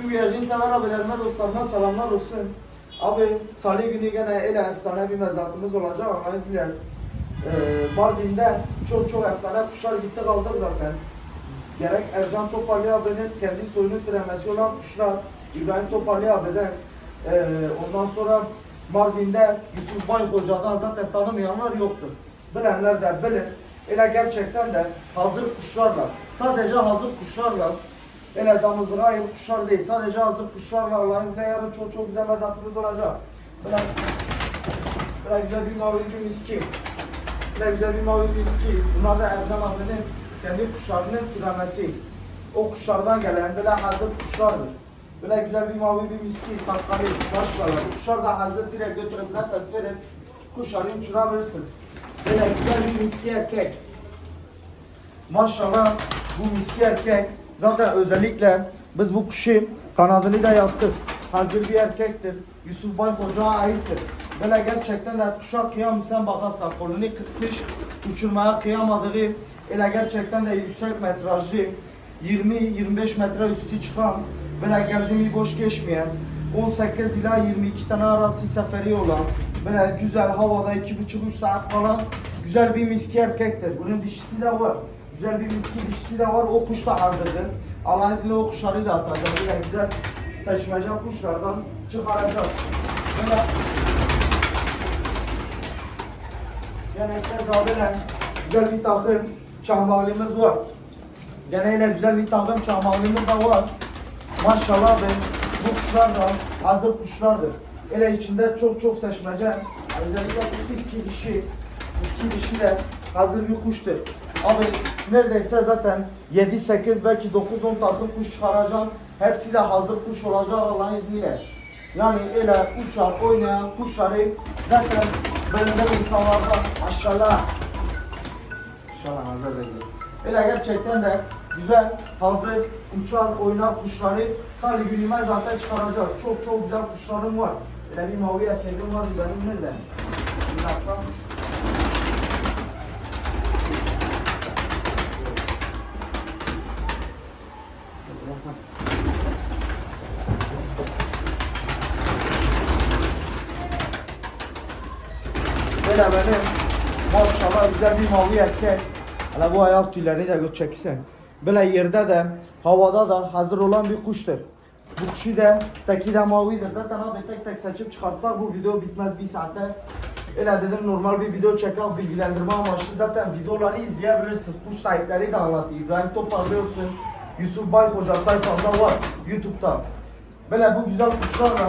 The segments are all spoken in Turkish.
Tüm güvercin sever abilerime dostlarıma selamlar olsun. Abi Salih günü gene ele efsane bir mezatımız olacak Allah'ın izniyle. Ee, Mardin'de çok çok efsane kuşlar gitti kaldık zaten. Gerek Ercan Toparlı abinin kendi soyunu türemesi olan kuşlar, İbrahim Toparlı abiden, ee, ondan sonra Mardin'de Yusuf Bay Hoca'dan zaten tanımayanlar yoktur. Bilenler de bilir. Öyle gerçekten de hazır kuşlarla, sadece hazır kuşlarla, öyle damızlığa ait kuşlar değil, sadece hazır kuşlarla Allah'ın izniyle yarın çok çok güzel mezatımız olacak. Böyle, böyle güzel bir mavi bir miski. Ne güzel bir mavi miski. Bunlar da Ercan abinin kendi kuşlarının türemesi. O kuşlardan gelen böyle hazır kuşlardır. Böyle güzel bir mavi bir miski, tatkali, başlarlar. Kuşlar da hazır direkt götürüp nefes verip kuşları uçurabilirsiniz. Böyle güzel bir miski erkek. Maşallah bu miski erkek zaten özellikle biz bu kuşu kanadını da yaptık. Hazır bir erkektir. Yusuf Bay Hoca'ya aittir. Böyle gerçekten de kuşa kıyam sen bakarsan kolunu kırpmış, uçurmaya kıyamadığı öyle gerçekten de yüksek metrajlı 20-25 metre üstü çıkan böyle geldiğimi boş geçmeyen 18 ila 22 tane arası seferi olan böyle güzel havada 2,5-3 saat falan güzel bir miski erkektir. Bunun dişisi de var. Güzel bir miski dişisi de var. O kuş da hazırdır. Allah'ın izniyle o kuşları da atacağım. Böyle güzel seçmece kuşlardan çıkaracağız. Böyle Genellikle böyle güzel bir takım çambalımız var. Genelde güzel bir takım çambalımız da var. Maşallah be bu kuşlar da hazır kuşlardır. Ele içinde çok çok seçmece. Özellikle iski dişi, iski dişi de hazır bir kuştur. Abi neredeyse zaten 7-8 belki 9-10 takım kuş çıkaracağım. Hepsi de hazır kuş olacak Allah'ın izniyle. Yani öyle uçar, oynayan kuşları zaten bölümde insanlar var. Maşallah. Maşallah nazar değdi. Öyle gerçekten de güzel, hazır, uçar, oynar kuşları Salih günüme zaten çıkaracağız. Çok çok güzel kuşlarım var. Öyle bir mavi erkeğim var benim nerede? Bir dakika. Böyle benim maşallah güzel bir mavi erkek. Hele bu ayak tüylerini de göz çeksen. Böyle yerde de havada da hazır olan bir kuştur. Bu kuşu da teki de mavidir. Zaten abi tek tek seçip çıkarsak bu video bitmez bir saate. Öyle dedim normal bir video çeker bilgilendirme amaçlı zaten videoları izleyebilirsiniz. Kuş sahipleri de anlatıyor. İbrahim Toparlı olsun. Yusuf Bay Hoca sayfamda var YouTube'da. Böyle bu güzel kuşlarla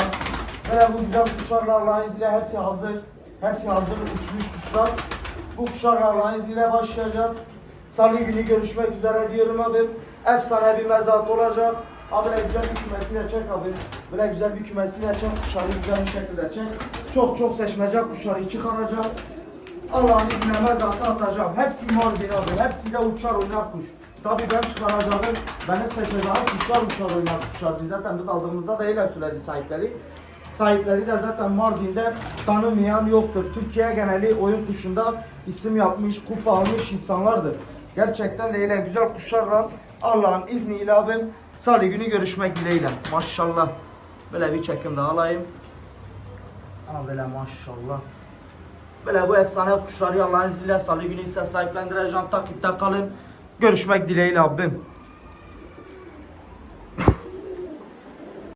böyle bu güzel kuşlarla Allah'ın izniyle hepsi hazır. Hepsi hazır uçmuş kuşlar. Bu kuşlarla Allah'ın izniyle başlayacağız. Salı günü görüşmek üzere diyorum abim. Efsane bir mezat olacak. Abi böyle güzel bir kümesiyle çek abi. Böyle güzel bir kümesiyle çek. Kuşları güzel bir şekilde çek. Çok çok seçmece kuşları çıkaracağım. Allah'ın izniyle mezatı atacağım. Hepsi Mardin abi. Hepsi de uçar oynar kuş. Tabii ben çıkaracağım. Benim seçeceğim kuşlar uçar oynar kuşlar. Biz zaten biz aldığımızda da öyle söyledi sahipleri. Sahipleri de zaten Mardin'de tanımayan yoktur. Türkiye geneli oyun kuşunda isim yapmış, kupa almış insanlardır. Gerçekten de öyle güzel kuşlarla Allah'ın izniyle abim salı günü görüşmek dileğiyle. Maşallah. Böyle bir çekim daha alayım. Ama böyle maşallah. Böyle bu efsane kuşları Allah'ın izniyle salı günü ise sahiplendireceğim. Takipte kalın. Görüşmek dileğiyle abim.